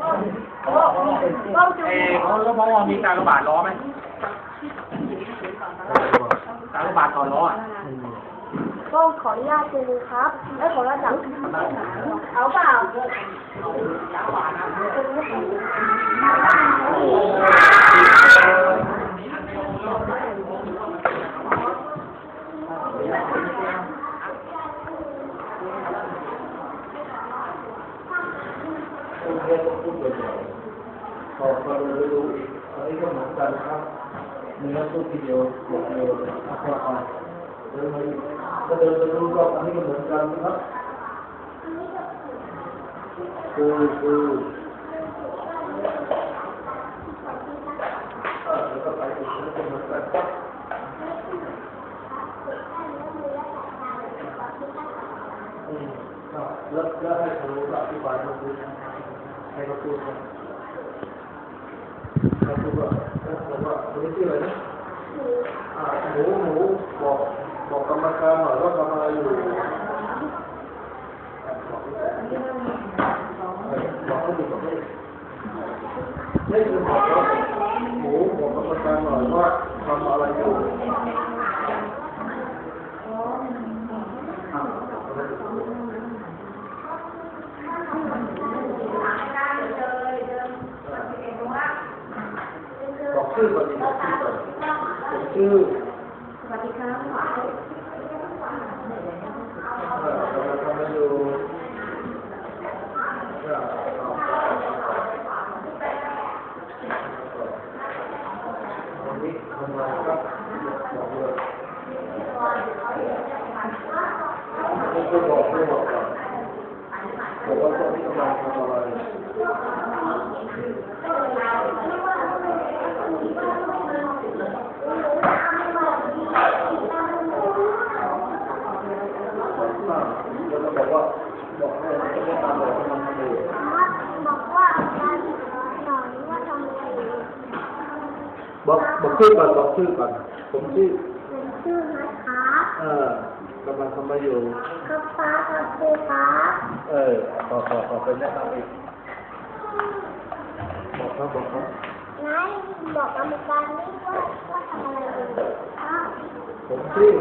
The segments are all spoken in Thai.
เออเขาแล้วมองมีการระบาดล้อไหมการระบาดต่อล้ออะก็ขออนุญาตเจอครับไอ้ยขออนุญาตจับเอาเปล่า กันครับเนื้อพูดทีเดียวบอกเดียวอะพออ่าเดินมาอีกก็เดินไปรู้ก็อันนี้ก็เหมือนกันนะครับคือคือแล้วก็ไปอีกแล้วก็เหมือนกันครับแล้วแล้วให้เขารู้อธิบายเขาพูให้เขาพูด นะเขาพูดว่าเขาบอกว่าคนนี้ชื่ออะไรนะอ่าหมูหมูบอกบอกกรรมการหน่อยว่าทำอะไรอยู่บอกเขาดูบอกเขาดูไม่คือบอกว่าหมูบอกกรรมการหน่อยว่าทำอะไรอยู่อะ บอก ชื่อก่อนดีบอกชื่อชื่อสวัสดีครับเราทำให้ดูนี้ทำมาก็บอกเลยไม่บอกไม่บอกก่อนบอกว่าตอนนี้กำลังทำอะไรอ่าแล้วก็บอกว่าบอกให้จะได้ตามบอกกำลังทำอยู่ บอกว่าการสอนว่าทำอะไรอยู่ บอกบอกชื่อก่อนบอกชื่อก่อน ผมชื่อเป็นชื่อนะครับเออกำลังทำอะไรอยู่ครับป้าครับครูครับเออขอขอขอเป็นแนะนำอีกบอกครับบอกครับนายบอกกรรมการนี่ว่าว่าทำอะไรอยู่ครับผมชื่อ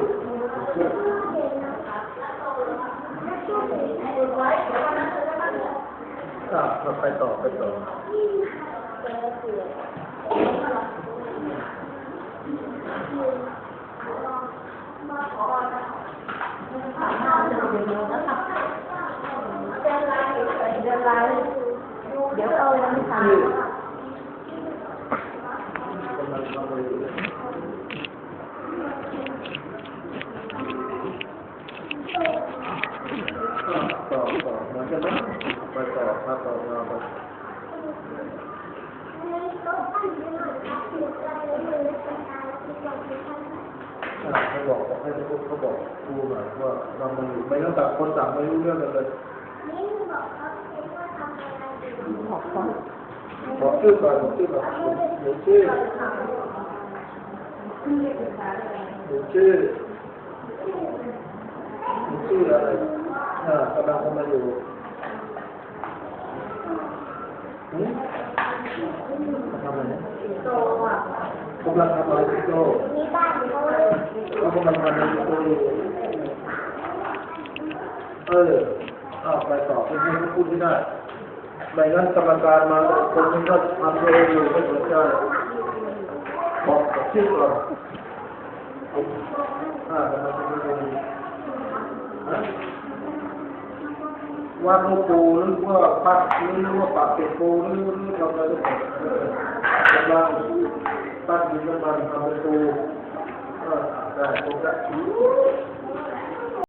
ผมชื่อ เด็กนะครับชื่อเด็ก อ่าเราไปต่อไปต่อเดี๋ยวเอายังไม่ทำชื่อกำลังทำอะไรอยู่อ่าต่อต่อเหมือนกันไห มไปต่อครับต่อมาไปอ่าเขาบอกบอกให้พวกเขาบอกครูหน่อยว่าเรามาอยู่ไม่ต้องต่างคนต่างไม่รู้เรื่องกันเลยบอกเขาบอกชื่อก่อนบอกชื่อก่อนหนูชื่อหนูชื่อหนูชื่ออะไรอ่ากำลังทำอะไรอยู่ ทำอะไรนี่ยโตอะกำลังทำอะไรพี่โจมีบ้านเขาเลยเรากำลังทำอะไรพี่โจอยู่เอออ้าไปต่อคุณให้เขาพูดไม่ได้ไม่งั้นกรรมการมาคนนึงก็ทำตัวเองอยู่ไม่สนใจบอกบอกชื่อก่อนอ่า wá tó kó olóńgbò pa olóńgbò pàṣẹ kó olóńgbò ní ọ̀gá ló pọ̀ ọ̀gá pàṣẹ ló máa ń bá wọn kó ọ̀gá ọ̀gá.